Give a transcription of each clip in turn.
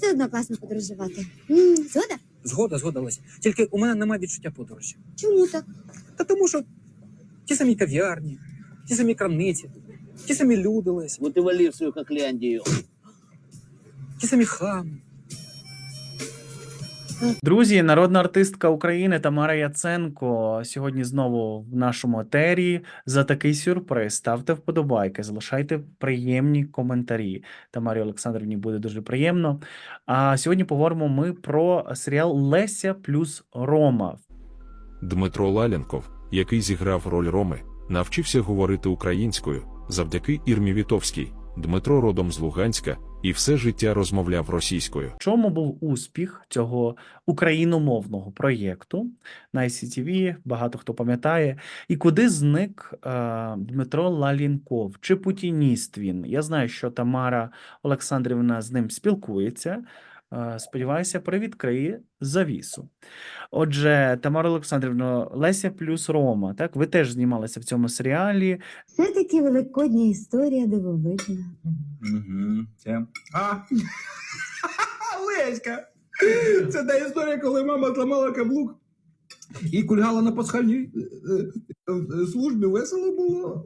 Все одно класно подорожувати. М, Згода? Згода, згода, Леся. Тільки у мене немає відчуття подорожі. Чому так? Та тому, що ті самі кав'ярні, ті самі крамниці, ті самі люди, Леся, Вот и вали в свою Кокляндию. ті самі хами. Друзі, народна артистка України Тамара Яценко сьогодні знову в нашому етері. За такий сюрприз ставте вподобайки, залишайте приємні коментарі. Тамарі Олександрівні буде дуже приємно. А сьогодні поговоримо ми про серіал Леся плюс Рома. Дмитро Лаленков, який зіграв роль Роми, навчився говорити українською завдяки Ірмі Вітовській. Дмитро родом з Луганська і все життя розмовляв російською. Чому був успіх цього україномовного проєкту на ICTV, багато хто пам'ятає, і куди зник е, Дмитро Лалінков? Чи путініст він? Я знаю, що Тамара Олександрівна з ним спілкується. Е, сподіваюся, привідкриє завісу. Отже, Тамара Олександрівна, Леся плюс Рома, так? Ви теж знімалися в цьому серіалі. Все-таки великодня історія дивовижна. Угу. Це. А! Леська! Це та історія, коли мама зламала каблук і кульгала на пасхальній е, е, службі. Весело було.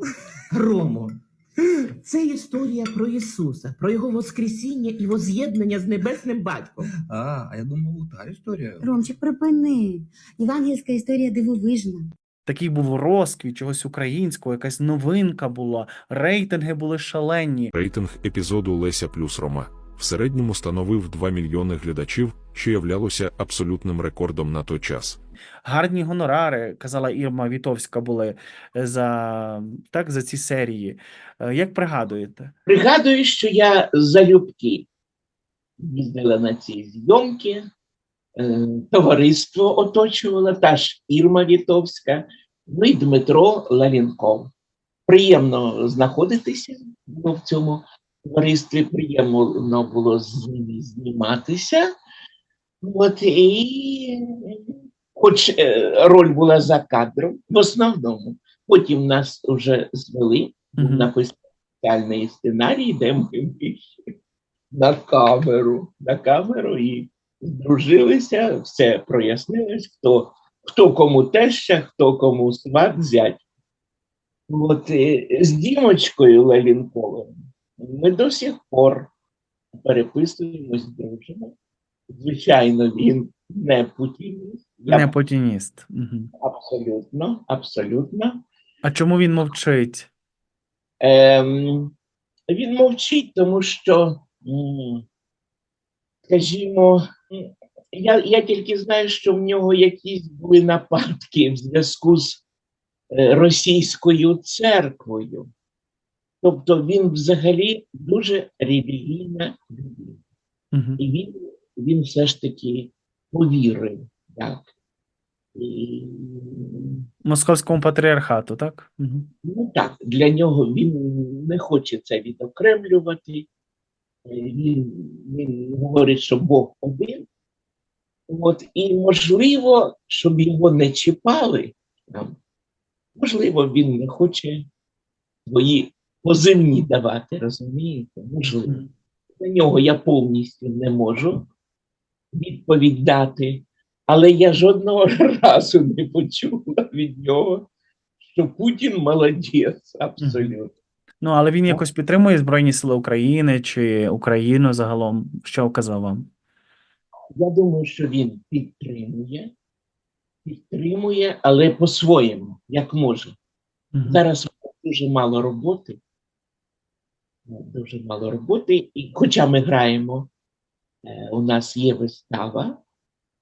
Ромо, це історія про Ісуса, про його Воскресіння і воз'єднання з небесним батьком. А, а я думав, та історія. Ромчик, припини. Євангельська історія дивовижна. Такий був розквіт чогось українського, якась новинка була, рейтинги були шалені. Рейтинг епізоду Леся плюс Рома в середньому становив 2 мільйони глядачів, що являлося абсолютним рекордом на той час. Гарні гонорари, казала Ірма Вітовська, були е, за, так, за ці серії. Е, Як пригадуєте? Пригадую, що я залюбки їздила на ці зйомки, е, товариство оточувала, та ж Ірма Вітовська, ну і Дмитро Лавінков. Приємно знаходитися в цьому товаристві, приємно було з ними зніматися. От, і, хоч е, роль була за кадром, в основному, потім нас вже звели, був Мгм. написаний спеціальний сценарій, де ми вийшли на камеру, на камеру і здружилися, все прояснилось, хто, хто кому теща, хто кому сват зять. От е, з Дімочкою Левінковим ми до сих пор переписуємось, дружимо. Звичайно, він не путініст. Я Не путініст. Мгм. абсолютно, абсолютно. А чому він мовчить? Ем, він мовчить, тому що, скажімо, я, я тільки знаю, що в нього якісь були нападки в зв'язку з е, російською церквою. Тобто він взагалі дуже релігійна людина. Мгм. І він, він все ж таки повірив. Так. І, Московському патріархату, так? Мгм. Ну так, для нього він не хоче це відокремлювати. Е, Він, він говорить, що Бог один. От, і можливо, щоб його не чіпали, там, можливо, він не хоче свої позивні давати, розумієте? Можливо. На нього я повністю не можу відповідь дати, але я жодного разу не почула від нього, що Путін молодець, абсолютно. Ну, але він якось підтримує Збройні Сили України чи Україну загалом. Що казав вам? Я думаю, що він підтримує, підтримує, але по-своєму, як може. Мгм. Зараз дуже мало роботи. Дуже мало роботи. І хоча ми граємо, е, у нас є вистава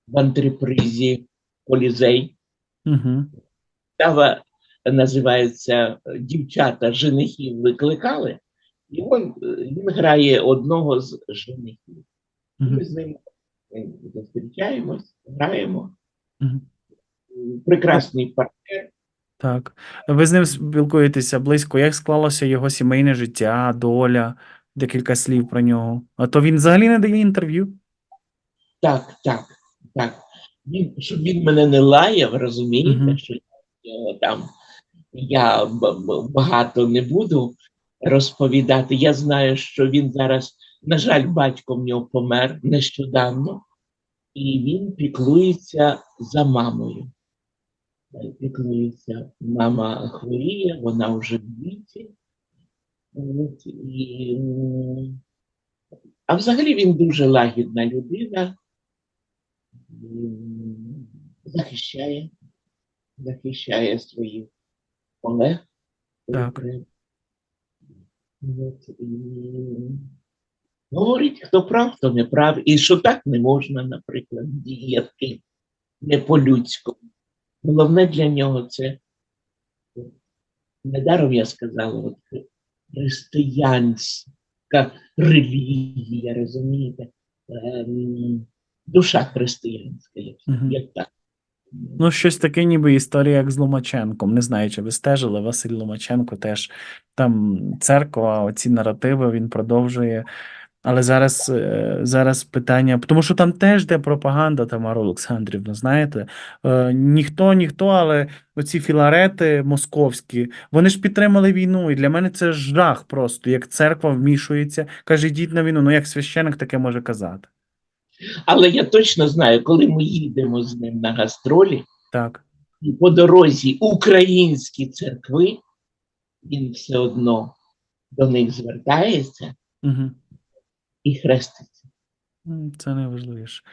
в антрепризі Колізей. Вистава називається Дівчата женихів викликали, і він, він грає одного з женихів. Ми з ним е, зустрічаємось, граємо. Прекрасний партнер. Так. Ви з ним спілкуєтеся близько. Як склалося його сімейне життя, доля? Декілька слів про нього. А то він взагалі не дає інтерв'ю. Так, так, так. Він, щоб він мене не лаяв, розумієте, Мгм. що я, там я багато не буду розповідати. Я знаю, що він зараз На жаль, батько в нього помер нещодавно, і він піклується за мамою. Піклується, мама хворіє, вона вже в віці. І, а взагалі він дуже лагідна людина, захищає, захищає своїх колег. Так. От, і Говорить, хто прав, хто не прав, і що так не можна, наприклад, діяти не по-людському. Головне для нього це недаром я сказала, от християнська релігія, розумієте? Ем, душа християнська, як, Мгм. як так. Ну, щось таке, ніби історія, як з Ломаченком. Не знаю, чи ви стежили, Василь Ломаченко теж там церква, оці наративи він продовжує. Але зараз, е, зараз питання, тому що там теж де пропаганда, Тамара Олександрівна, знаєте, Е, ніхто, ніхто, але оці філарети московські, вони ж підтримали війну, і для мене це жах просто, як церква вмішується, каже, йдіть на війну. Ну як священик таке може казати? Але я точно знаю, коли ми їдемо з ним на гастролі, Так. і по дорозі українські церкви, він все одно до них звертається Угу. І хреститься. Це найважливіше.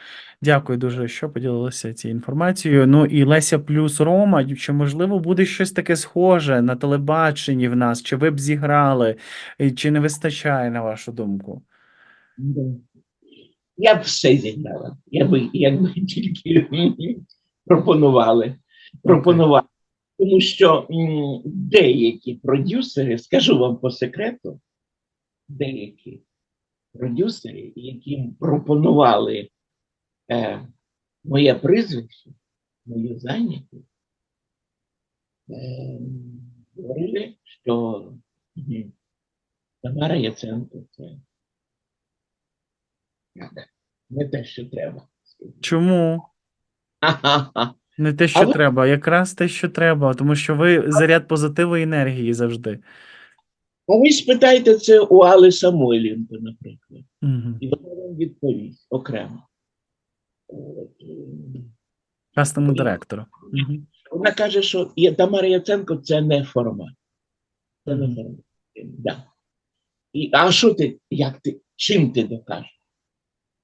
Дякую дуже, що поділилися цією інформацією. Ну і Леся плюс Рома, чи можливо буде щось таке схоже на телебаченні в нас? Чи ви б зіграли, чи не вистачає, на вашу думку? Я б все зіграла, я би, якби тільки пропонували. пропонували. Тому що деякі продюсери, скажу вам по секрету, деякі продюсери, яким пропонували е, моє прізвище, мою зайнятість, е, говорили, що м, Тамара Яценко це не те, що треба. Чому? Не те, що А ви- треба, якраз те, що треба, тому що ви заряд позитиву і енергії завжди. А ви спитайте це у Али Самойленко, наприклад, Угу. і вона вам відповість окремо. От, ем, директору. Угу. Вона каже, що Тамара Яценко це не формат. Це не формат. Да. І, а що ти, як ти, чим ти докажеш?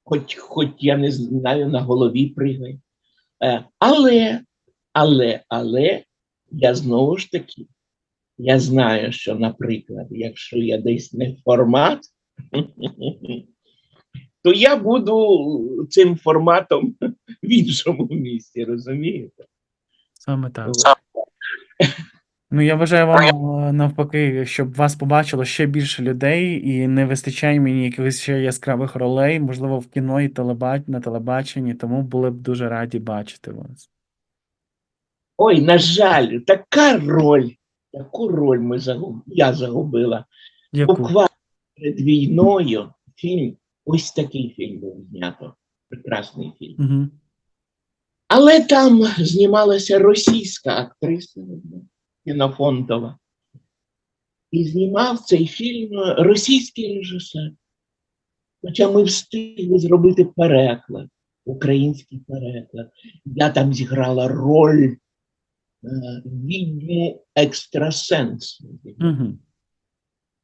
Хоч, хоч я не знаю, на голові пригай. Е, але, але, але, я знову ж таки, я знаю, що, наприклад, якщо я десь не формат, то я буду цим форматом в іншому місці, розумієте? Саме так. Ну, я бажаю вам е, навпаки, щоб вас побачило ще більше людей, і не вистачає мені якихось ще яскравих ролей, можливо, в кіно і телеба... на телебаченні, тому були б дуже раді бачити вас. Ой, на жаль, така роль, таку роль ми загуб... я загубила. Яку? Буквально перед війною фільм, ось такий фільм був знято. Прекрасний фільм. Угу. Але там знімалася російська актриса Кінофонтова. І знімав цей фільм російський режисер. Хоча ми встигли зробити переклад, український переклад. Я там зіграла роль е, відьму екстрасенсу. Угу.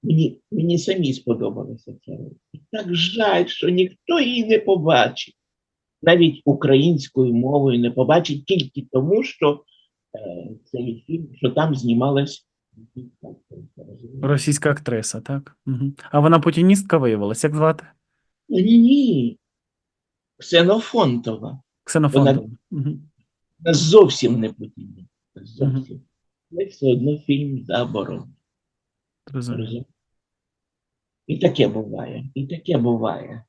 Мені, мені самі сподобалося ця. І так жаль, що ніхто її не побачить. Навіть українською мовою не побачить тільки тому, що е, цей фільм, що там знімалась російська актриса, так? Угу. А вона путіністка виявилась, як звати? Ні, ні. Ксенофонтова. Ксенофонтова. Угу. Зовсім не потрібна. Зовсім. Але все одно фільм забором. Розумію. І таке буває. І таке буває.